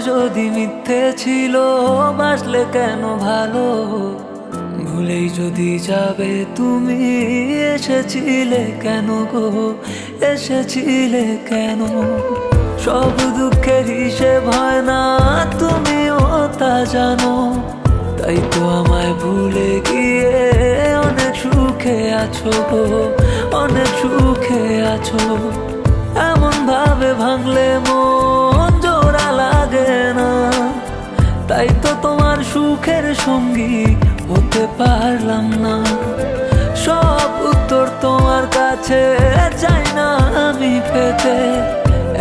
যদি মিথ্যে ছিল বাসলে কেন ভালো? ভুলেই যদি যাবে, তুমি এসেছিলে কেন গো? এসেছিলে কেন? সব দুঃখের হিসেব হয় না, তুমিও তা জানো। তাই তো আমায় ভুলে গিয়ে অনেক সুখে আছো গো, অনেক সুখে আছো। এমন ভাবে ভাঙলে মন সুখের সঙ্গী হতে পারলাম না। সব উত্তর তোমার কাছে চাই না আমি পেতে।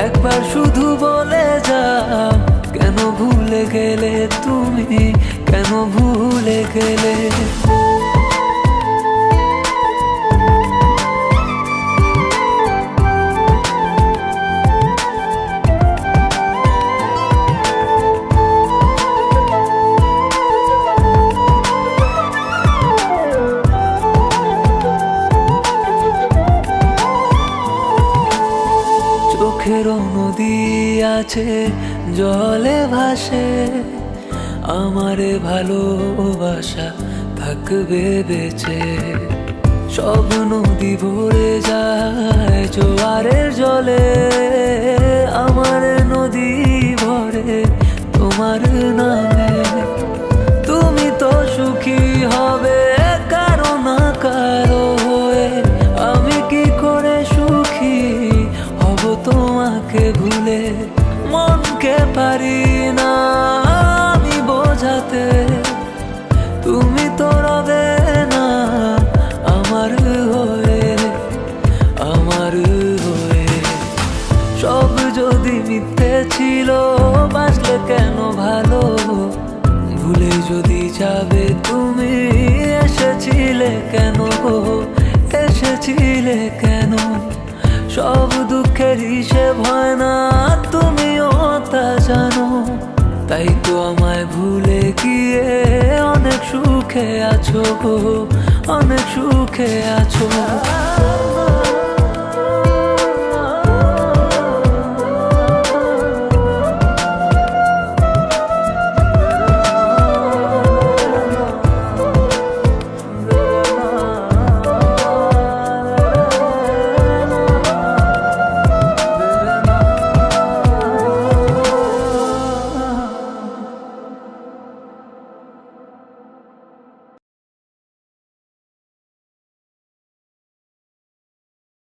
একবার শুধু বলে যাও, কেন ভুলে গেলে তুমি? কেন ভুলে গেলে? চোখের নদী আছে, জলে ভাসে। আমারে ভালোবাসা থাকবে বেঁচে। সব নদী ভরে যায় জোয়ারের জলে। আমার নদী ভরে তোমার নামে। আমার সব যদি মিথ্যে ছিল কেন ভালো? ভুলে যদি যাবে তুমি, এসেছিলে কেন এসেছিলে কেন? সব দুঃখের হিসেব হয় না, তুমিও তা জানো। তাই তো আমায় ভুলে গিয়ে অনেক সুখে আছো গো। অনেক সুখে আছো।